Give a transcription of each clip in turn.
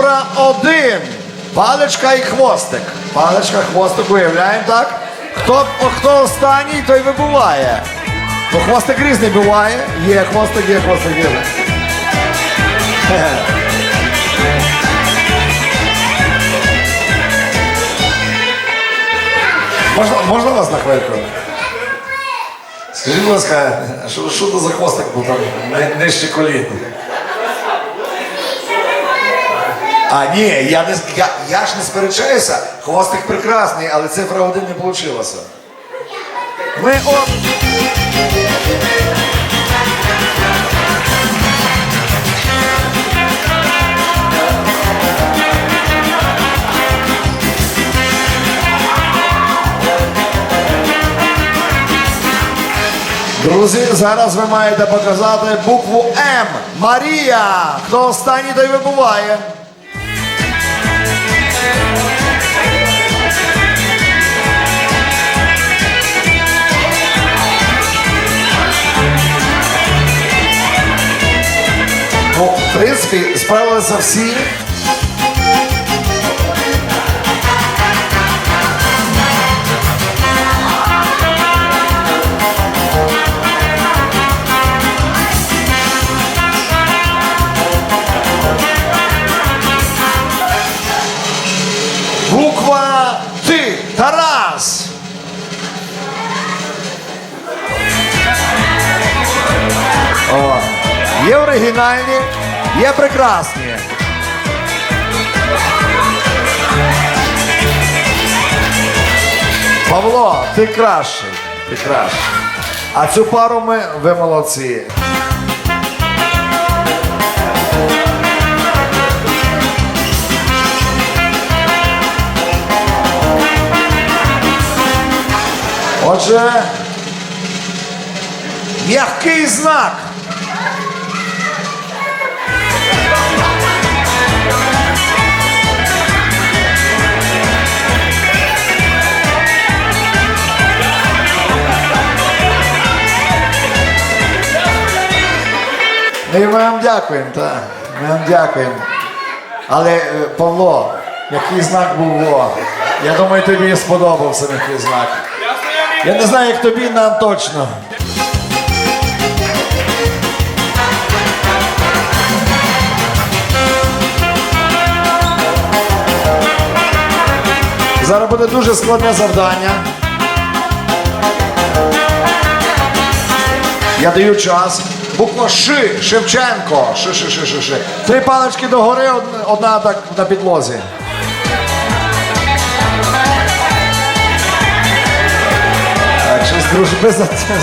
Цифра один. Паличка і хвостик. Паличка, хвостик, уявляємо, так? Хто, хто останній, той вибуває. Бо хвостик різний буває. Є хвостик, є хвостик, є. Можна, можна вас на хвильку? Скажіть, будь ласка, що, це за хвостик був там нижче колін? А, ні, я, не, я, я ж не сперечаюся. Хвостик прекрасний, але цифра один не вийшла. Ми от... Друзі, зараз ви маєте показати букву М. Марія. Хто останній, той вибуває. Принципі, справилися всі. Буква Т. Тарас. О, є оригінальні, є прекрасні. Павло, ти кращий, ти кращий. А цю пару ми ви молодці. Отже, м'який знак. Ну і ми вам дякуємо, так. Ми вам дякуємо. Але е, Павло, який знак був во? Я думаю, тобі сподобався який знак. Я не знаю, як тобі, нам точно. Зараз буде дуже складне завдання. Я даю час. Буква Ш, Шевченко. Ш, Ш, Ш, Ш, Ш. Три палички догори, одна так на підлозі. Так, щось дружби за це.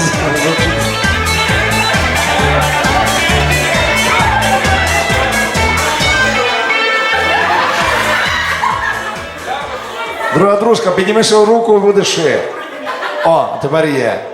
Друга дружка, підніми руку і буде ши. О, тепер є.